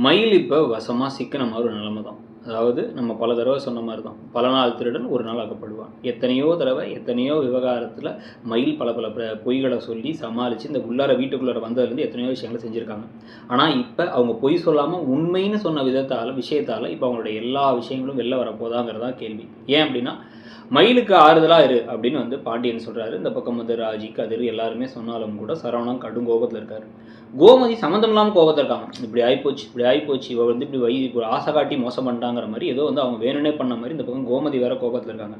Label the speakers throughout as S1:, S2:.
S1: மயில் இப்போ வசமாக சிக்கின மாதிரி ஒரு நிலைமை தான் அதாவது நம்ம பல தடவை சொன்ன மாதிரி தான் பல நாள் திருடன் ஒரு நாள் அகப்படுவான். எத்தனையோ தடவை எத்தனையோ விவகாரத்தில் மயில் பல பல பொய்களை சொல்லி சமாளித்து இந்த உள்ளார வீட்டுக்குள்ளார வந்ததுலேருந்து எத்தனையோ விஷயங்களை செஞ்சுருக்காங்க. ஆனால் இப்போ அவங்க பொய் சொல்லாமல் உண்மைன்னு சொன்ன விதத்தால் விஷயத்தால் இப்போ அவங்களுடைய எல்லா விஷயங்களும் வெளில வரப்போதாங்கிறதா கேள்வி. ஏன் அப்படின்னா மயிலுக்கு ஆறுதலாக இரு அப்படின்னு வந்து பாண்டியன் சொல்கிறாரு இந்த பக்கம் வந்து ராஜி கதிர் எல்லாருமே சொன்னாலும் கூட சரவணம் கடும் கோபத்தில் இருக்காரு. கோமதி சம்மந்தம் இல்லாமல் கோபத்தில் இருக்காங்க. இப்படி ஆகிப்போச்சு இப்படி ஆகிப்போச்சு இவ வந்து இப்படி வை ஆசை காட்டி மோசம் பண்ணிட்டாங்கிற மாதிரி ஏதோ வந்து அவங்க வேணும்னே பண்ண மாதிரி இந்த பக்கம் கோமதி வேற கோபத்தில் இருக்காங்க.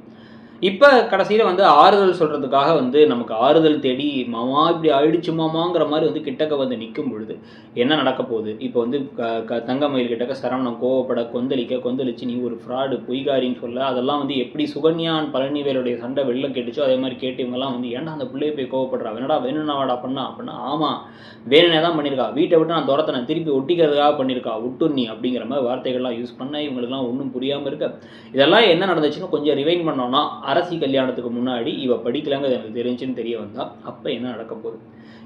S1: இப்போ கடைசியில் வந்து ஆறுதல் சொல்கிறதுக்காக வந்து நமக்கு ஆறுதல் தேடி மாமா இப்படி ஆயிடுச்சு மாமாங்கிற மாதிரி வந்து கிட்டக்க வந்து நிற்கும் பொழுது என்ன நடக்க போகுது? இப்போ வந்து க க தங்கமயில் கிட்டக்க சரவணம் கோவப்பட கொந்தளிக்க கொந்தளிச்சு நீ ஒரு ஃப்ராடு பொய்காரின்னு சொல்ல அதெல்லாம் வந்து எப்படி சுகன்யான் பழனிவேலுடைய சண்டை வெளில கேட்டுச்சோ அதே மாதிரி கேட்டு இவங்கெல்லாம் வந்து ஏன்டா அந்த பிள்ளைய போய் கோவப்படுறா? வேணடா வேணும்னாவாடா பண்ணா? அப்படின்னா ஆமாம் வேணுனே தான் பண்ணியிருக்கா வீட்டை விட்டு நான் துரத்தினேன். திருப்பி ஒட்டிக்கிறதுக்காக பண்ணியிருக்கா ஒட்டுண்ணி அப்படிங்கிற மாதிரி வார்த்தைகள்லாம் யூஸ் பண்ண இவங்களுக்குலாம் ஒன்றும் புரியாமல் இருக்க. இதெல்லாம் என்ன நடந்துச்சுன்னு கொஞ்சம் ரிவைன் பண்ணோன்னா அரசி கல்யாணத்துக்கு முன்னாடி இவ படிக்கலாங்கிறது எனக்கு தெரிஞ்சுன்னு தெரிய வந்தால் அப்போ என்ன நடக்க போகுது?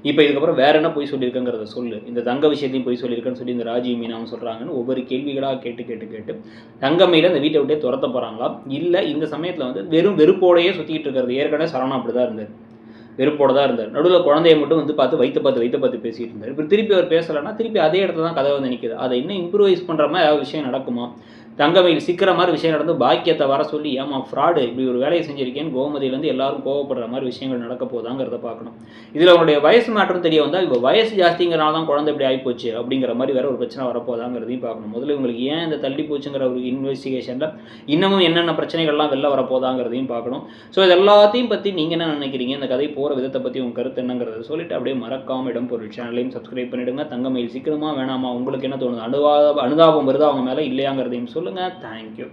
S1: இப்போ இதுக்கப்புறம் வேற என்ன போய் சொல்லியிருக்கங்கிறத சொல்லு. இந்த தங்க விஷயத்தையும் போய் சொல்லியிருக்கேன்னு சொல்லி இந்த ராஜீவ் மீனாவும் சொல்கிறாங்கன்னு ஒவ்வொரு கேள்விகளாக கேட்டு கேட்டு கேட்டு தங்கமையில் அந்த வீட்டை விட்டே துரத்த போகிறாங்களா இல்லை இந்த சமயத்தில் வந்து வெறும் வெறுப்போடையே சுற்றிக்கிட்டு இருக்கிறது. ஏற்கனவே சரணம் அப்படி தான் இருந்தார். வெறுப்போட தான் இருந்தார். நடுவில் குழந்தைய மட்டும் வந்து பார்த்து வைத்த பார்த்து வைத்த பார்த்து பேசிட்டு இருந்தார். இப்போ திருப்பி அவர் பேசலைன்னா திருப்பி அதே இடத்துல தான் கதை வந்து நிற்கிது அதை இன்னும் இம்ப்ரூவைஸ் பண்ணுற மாதிரி ஏதாவது விஷயம் நடக்குமா? தங்கமயில் சிக்கிற மாதிரி விஷயம் நடந்து பாக்கியத்தை வர சொல்லி ஏமா ஃப்ராடு இப்படி ஒரு வேலையை செஞ்சிருக்கேன்னு கோமதியிலேருந்து எல்லாரும் கோவப்படுற மாதிரி விஷயங்கள் நடக்க போதாங்கிறத பார்க்கணும். இதில் அவனுடைய வயசு மாற்றம் தெரிய வந்தால் இப்போ வயசு ஜாஸ்திங்கிறனால தான் குழந்தை இப்படி ஆகிப்போச்சு அப்படிங்கிற மாதிரி வேற ஒரு பிரச்சனை வரப்போதாங்கிறதையும் பார்க்கணும். முதல்ல இவங்களுக்கு ஏன் இந்த தள்ளி போச்சுங்கிற ஒரு இன்வெஸ்டிகேஷனில் இன்னமும் என்னென்ன பிரச்சனைகள்லாம் வெளில வரப்போதாங்கிறதையும் பார்க்கணும். ஸோ இது எல்லாத்தையும் பற்றி நீங்கள் என்ன நினைக்கிறீங்க? இந்த கதை போகிற விதத்தை பற்றி உங்கள் கருத்து என்னங்கிறத சொல்லிட்டு அப்படியே மறக்காம இடம் பொருள் சேனலையும் சப்ஸ்கிரைப் பண்ணிவிடுங்க தங்கமயில் சீக்கிரமாக வேணாமா உங்களுக்கு என்ன தோணுது? அனுதாபம் அனுதாபம் வருதா அவங்க மேலே இல்லையாங்கிறதையும் சொல்லுங்கள் தேங்க்யூ